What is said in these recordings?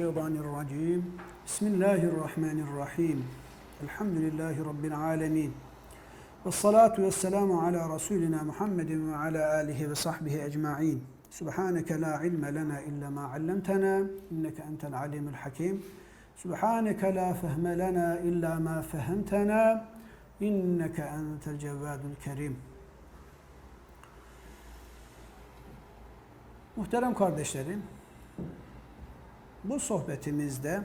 Mineşşeytanirracim. Bismillahirrahmanirrahim. Elhamdülillahi Rabbil alemin. Ve salatu ve selamu ala Resulina Muhammedin ve ala alihi ve sahbihi ecma'in. Subhaneke la ilme lena illa ma allamtena. İnneke entel alimul hakim. Subhaneke la fehme lena illa ma fehemtena. İnneke entel cevvadul kerim. Muhterem kardeşlerim, bu sohbetimizde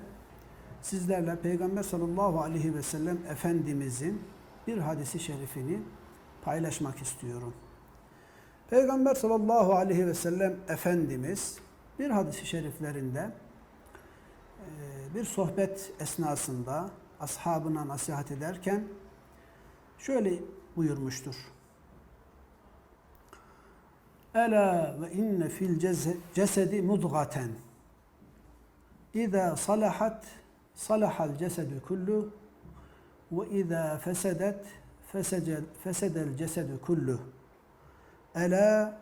sizlerle Peygamber sallallahu aleyhi ve sellem Efendimizin bir hadisi şerifini paylaşmak istiyorum. Peygamber sallallahu aleyhi ve sellem Efendimiz bir hadisi şeriflerinde e, bir sohbet esnasında ashabına nasihat ederken şöyle buyurmuştur. Ela ve inne fil cesedi mudgaten İza salahat salahal cesedü kullu ve izâ fesedet fesedel cesedü kullu. Ela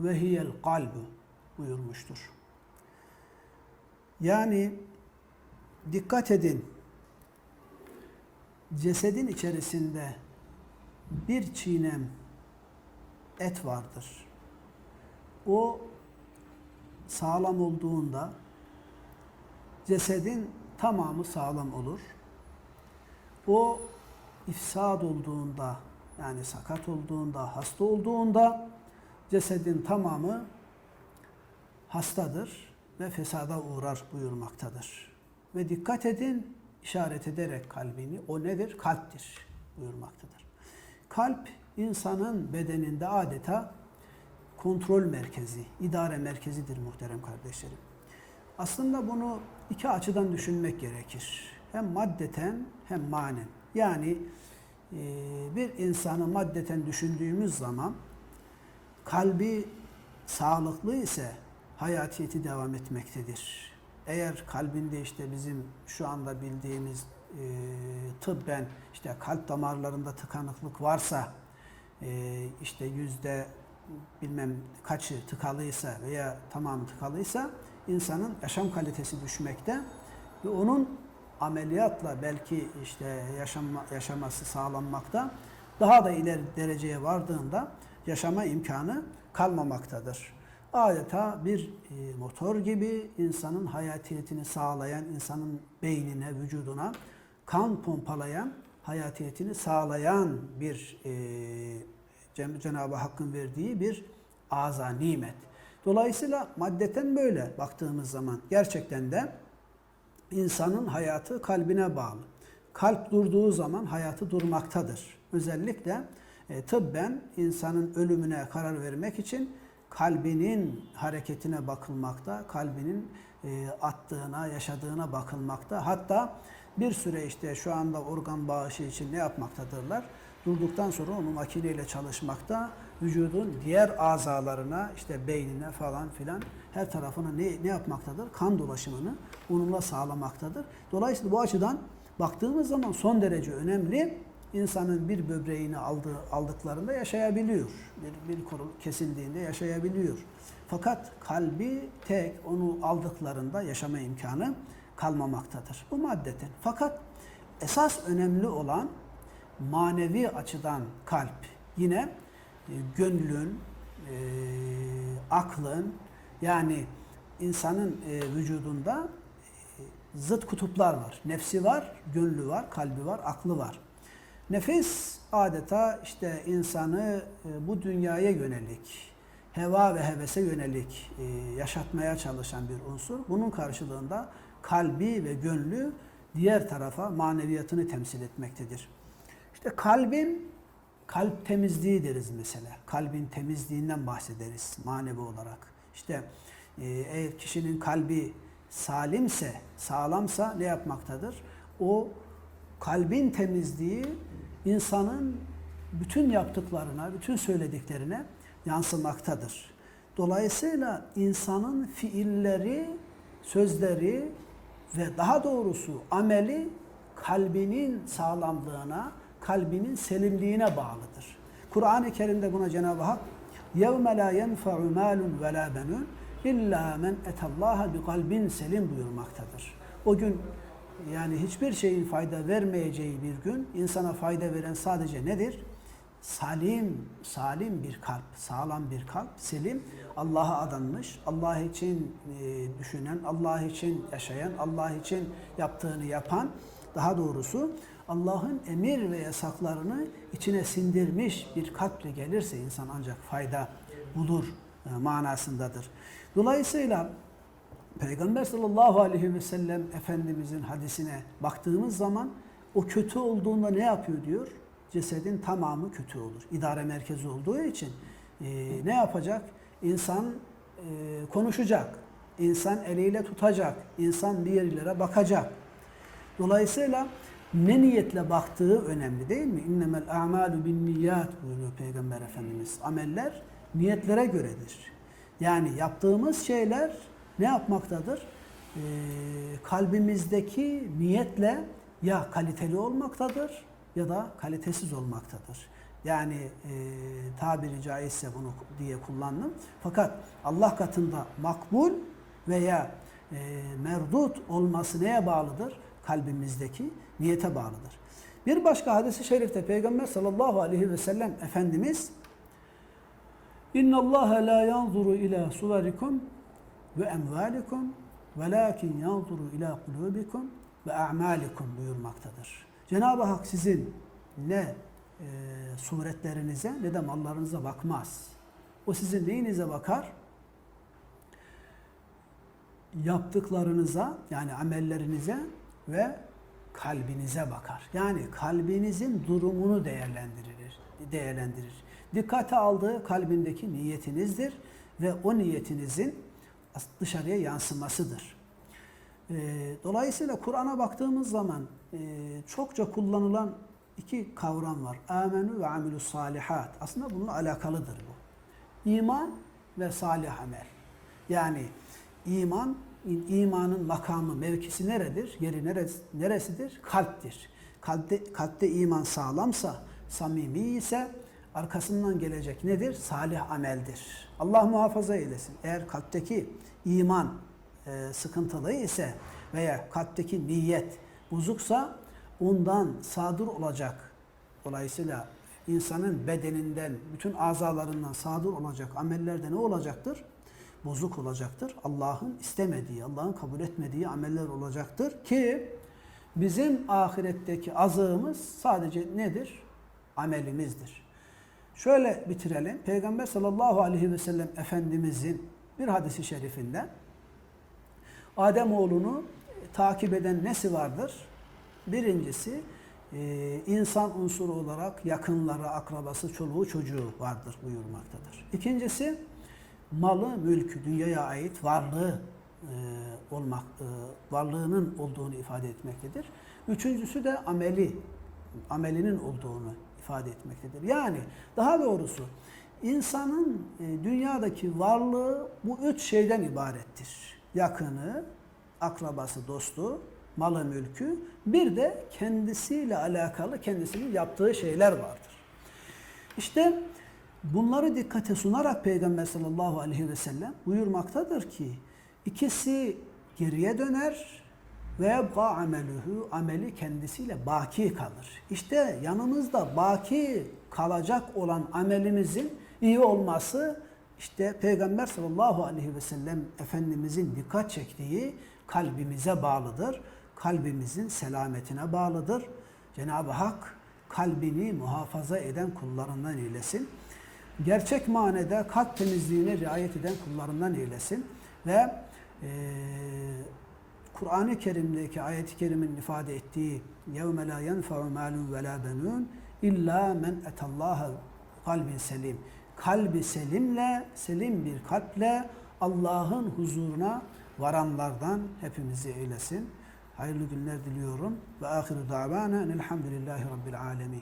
ve hiyel kalbu buyurmuştur. Yani dikkat edin. Cesedin içerisinde bir çiğnem et vardır. O sağlam olduğunda cesedin tamamı sağlam olur. O ifsad olduğunda yani sakat olduğunda, hasta olduğunda cesedin tamamı hastadır ve fesada uğrar buyurmaktadır. Ve dikkat edin işaret ederek kalbini o nedir? Kalptir buyurmaktadır. Kalp insanın bedeninde adeta kontrol merkezi, idare merkezidir muhterem kardeşlerim. Aslında bunu iki açıdan düşünmek gerekir. Hem maddeten hem manen. Yani e, bir insanı maddeten düşündüğümüz zaman kalbi sağlıklı ise hayatiyeti devam etmektedir. Eğer kalbinde işte bizim şu anda bildiğimiz e, tıbben işte kalp damarlarında tıkanıklık varsa e, işte yüzde bilmem kaçı tıkalıysa veya tamamı tıkalıysa insanın yaşam kalitesi düşmekte ve onun ameliyatla belki işte yaşama, yaşaması sağlanmakta daha da ileri dereceye vardığında yaşama imkanı kalmamaktadır. Adeta bir e, motor gibi insanın hayatiyetini sağlayan, insanın beynine, vücuduna kan pompalayan, hayatiyetini sağlayan bir e, Cenab-ı Hakk'ın verdiği bir aza nimet. Dolayısıyla maddeten böyle baktığımız zaman gerçekten de insanın hayatı kalbine bağlı. Kalp durduğu zaman hayatı durmaktadır. Özellikle e, tıbben insanın ölümüne karar vermek için kalbinin hareketine bakılmakta, kalbinin e, attığına, yaşadığına bakılmakta. Hatta bir süre işte şu anda organ bağışı için ne yapmaktadırlar? Durduktan sonra onu makineyle çalışmakta, vücudun diğer azalarına, işte beynine falan filan her tarafına ne, ne yapmaktadır? Kan dolaşımını onunla sağlamaktadır. Dolayısıyla bu açıdan baktığımız zaman son derece önemli. İnsanın bir böbreğini aldığı, aldıklarında yaşayabiliyor. Bir, bir kolu kesildiğinde yaşayabiliyor. Fakat kalbi tek onu aldıklarında yaşama imkanı kalmamaktadır. Bu maddeten. Fakat esas önemli olan manevi açıdan kalp. Yine gönlün, e, aklın yani insanın e, vücudunda e, zıt kutuplar var. Nefsi var, gönlü var, kalbi var, aklı var. Nefis adeta işte insanı e, bu dünyaya yönelik, heva ve hevese yönelik e, yaşatmaya çalışan bir unsur. Bunun karşılığında kalbi ve gönlü diğer tarafa maneviyatını temsil etmektedir. İşte kalbin kalp temizliği deriz mesela. Kalbin temizliğinden bahsederiz manevi olarak. İşte e, eğer kişinin kalbi salimse, sağlamsa ne yapmaktadır? O kalbin temizliği insanın bütün yaptıklarına, bütün söylediklerine yansımaktadır. Dolayısıyla insanın fiilleri, sözleri ve daha doğrusu ameli kalbinin sağlamlığına, kalbinin selimliğine bağlıdır. Kur'an-ı Kerim'de buna Cenab-ı Hak يَوْمَ لَا يَنْفَعُ مَالٌ وَلَا بَنُونَ illa men etallaha bi kalbin selim buyurmaktadır. O gün yani hiçbir şeyin fayda vermeyeceği bir gün insana fayda veren sadece nedir? Salim, salim bir kalp, sağlam bir kalp, selim, Allah'a adanmış, Allah için e, düşünen, Allah için yaşayan, Allah için yaptığını yapan, daha doğrusu Allah'ın emir ve yasaklarını içine sindirmiş bir kalple gelirse insan ancak fayda bulur e, manasındadır. Dolayısıyla Peygamber sallallahu aleyhi ve sellem Efendimizin hadisine baktığımız zaman o kötü olduğunda ne yapıyor diyor? Cesedin tamamı kötü olur. İdare merkezi olduğu için e, ne yapacak? İnsan e, konuşacak, insan eliyle tutacak, insan bir yerlere bakacak. Dolayısıyla ne niyetle baktığı önemli değil mi? İnnemel a'malu bin niyat buyuruyor Peygamber Efendimiz. Ameller niyetlere göredir. Yani yaptığımız şeyler ne yapmaktadır? Ee, kalbimizdeki niyetle ya kaliteli olmaktadır ya da kalitesiz olmaktadır. Yani e, tabiri caizse bunu diye kullandım. Fakat Allah katında makbul veya e, merdut olması neye bağlıdır? Kalbimizdeki niyete bağlıdır. Bir başka hadisi şerifte Peygamber sallallahu aleyhi ve sellem Efendimiz İnna Allah la yanzuru ila suverikum ve emvalikum velakin yanzuru ila kulubikum ve a'malikum buyurmaktadır. Cenab-ı Hak sizin ne e, suretlerinize ne de mallarınıza bakmaz. O sizin neyinize bakar? Yaptıklarınıza yani amellerinize ve kalbinize bakar. Yani kalbinizin durumunu değerlendirir. değerlendirir. Dikkate aldığı kalbindeki niyetinizdir ve o niyetinizin dışarıya yansımasıdır. Ee, Dolayısıyla Kur'an'a baktığımız zaman e, çokça kullanılan iki kavram var. Amenü ve amilü salihat. Aslında bununla alakalıdır bu. İman ve salih amel. Yani iman, imanın makamı, mevkisi neredir? Yeri neresi, neresidir? Kalptir. Kalpte, kalpte iman sağlamsa, samimi ise arkasından gelecek nedir? Salih ameldir. Allah muhafaza eylesin. Eğer kalpteki iman e, sıkıntılı ise veya kalpteki niyet bozuksa ondan sadır olacak. Dolayısıyla insanın bedeninden, bütün azalarından sadır olacak amellerde ne olacaktır? Bozuk olacaktır. Allah'ın istemediği, Allah'ın kabul etmediği ameller olacaktır ki bizim ahiretteki azığımız sadece nedir? Amelimizdir. Şöyle bitirelim. Peygamber sallallahu aleyhi ve sellem Efendimizin bir hadisi şerifinde Adem oğlunu takip eden nesi vardır? Birincisi e, insan unsuru olarak yakınları, akrabası, çoluğu, çocuğu vardır buyurmaktadır. İkincisi malı, mülkü, dünyaya ait varlığı e, olmak, e, varlığının olduğunu ifade etmektedir. Üçüncüsü de ameli, amelinin olduğunu ifade etmektedir. Yani daha doğrusu insanın dünyadaki varlığı bu üç şeyden ibarettir. Yakını, akrabası, dostu, malı, mülkü, bir de kendisiyle alakalı kendisinin yaptığı şeyler vardır. İşte bunları dikkate sunarak Peygamber sallallahu aleyhi ve sellem buyurmaktadır ki ikisi geriye döner ve yebqa ameluhu ameli kendisiyle baki kalır. İşte yanımızda baki kalacak olan amelimizin iyi olması işte Peygamber sallallahu aleyhi ve sellem Efendimizin dikkat çektiği kalbimize bağlıdır. Kalbimizin selametine bağlıdır. Cenab-ı Hak kalbini muhafaza eden kullarından eylesin Gerçek manada kalp temizliğine riayet eden kullarından eylesin. Ve e, Kur'an-ı Kerim'deki ayet-i kerimin ifade ettiği يَوْمَ لَا يَنْفَعُ مَالٌ وَلَا بَنُونَ اِلَّا مَنْ اَتَ اللّٰهَ kalbin selim. Kalbi selimle, selim bir kalple Allah'ın huzuruna varanlardan hepimizi eylesin. Hayırlı günler diliyorum. Ve ahiru davana elhamdülillahi rabbil alemin.